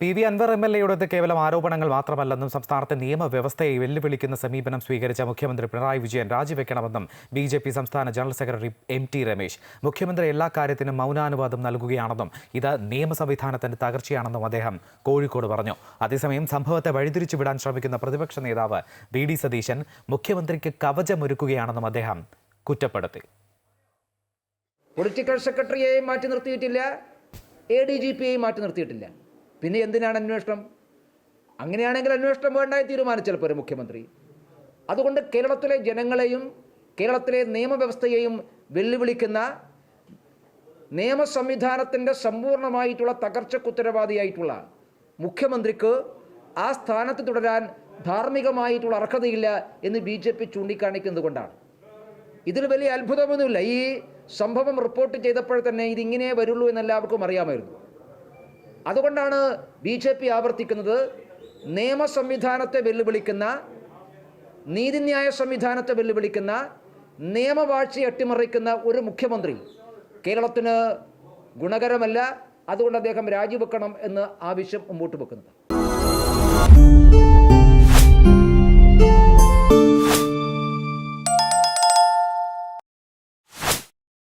P V Anvar M L എയുടേത് കേവലം ആരോപണങ്ങൾ മാത്രമല്ലെന്നും സംസ്ഥാനത്തെ നിയമവ്യവസ്ഥയെ വെല്ലുവിളിക്കുന്ന സമീപനം സ്വീകരിച്ച മുഖ്യമന്ത്രി പിണറായി വിജയൻ രാജിവെക്കണമെന്നും ബി ജെ പി സംസ്ഥാന general secretary M T Ramesh. മുഖ്യമന്ത്രി എല്ലാ കാര്യത്തിനും മൗനാനുവാദം നൽകുകയാണെന്നും ഇത് നിയമ സംവിധാനത്തിന്റെ തകർച്ചയാണെന്നും അദ്ദേഹം കോഴിക്കോട് പറഞ്ഞു. അതേസമയം സംഭവത്തെ വഴിതിരിച്ചു വിടാൻ ശ്രമിക്കുന്ന പ്രതിപക്ഷ നേതാവ് വി ഡി സതീശൻ മുഖ്യമന്ത്രിക്ക് കവചമൊരുക്കുകയാണെന്നും അദ്ദേഹം കുറ്റപ്പെടുത്തി. പൊളിറ്റിക്കൽ സെക്രട്ടറിയെയും മാറ്റി നിർത്തിയിട്ടില്ല എ ഡി ജി പിയെയും മാറ്റി നിർത്തിയിട്ടില്ല. പിന്നെ എന്തിനാണ് അന്വേഷണം? അങ്ങനെയാണെങ്കിൽ അന്വേഷണം വേണ്ടായി തീരുമാനിച്ചപ്പോൾ ഒരു മുഖ്യമന്ത്രി. അതുകൊണ്ട് കേരളത്തിലെ ജനങ്ങളെയും കേരളത്തിലെ നിയമവ്യവസ്ഥയെയും വെല്ലുവിളിക്കുന്ന നിയമ സംവിധാനത്തിന്റെ സമ്പൂർണമായിട്ടുള്ള തകർച്ചക്കുത്തരവാദിയായിട്ടുള്ള മുഖ്യമന്ത്രിക്ക് ആ സ്ഥാനത്ത് തുടരാൻ ധാർമ്മികമായിട്ടുള്ള അർഹതയില്ല എന്ന് ബി ജെ പി ചൂണ്ടിക്കാണിക്കുന്നത് കൊണ്ടാണ്. ഇതിൽ വലിയ അത്ഭുതമൊന്നുമില്ല. ഈ സംഭവം റിപ്പോർട്ട് ചെയ്തപ്പോൾ തന്നെ ഇതിങ്ങനെ വരുള്ളൂ എന്ന് എല്ലാവർക്കും അറിയാമായിരുന്നു. അതുകൊണ്ടാണ് ബി ജെ പി ആവർത്തിക്കുന്നത് നിയമ സംവിധാനത്തെ വെല്ലുവിളിക്കുന്ന നീതിന്യായ സംവിധാനത്തെ വെല്ലുവിളിക്കുന്ന നിയമവാഴ്ചയെ അട്ടിമറിക്കുന്ന ഒരു മുഖ്യമന്ത്രി കേരളത്തിന് ഗുണകരമല്ല. അതുകൊണ്ട് അദ്ദേഹം രാജിവെക്കണം എന്ന് ആവശ്യം മുമ്പോട്ട് വെക്കുന്നത്.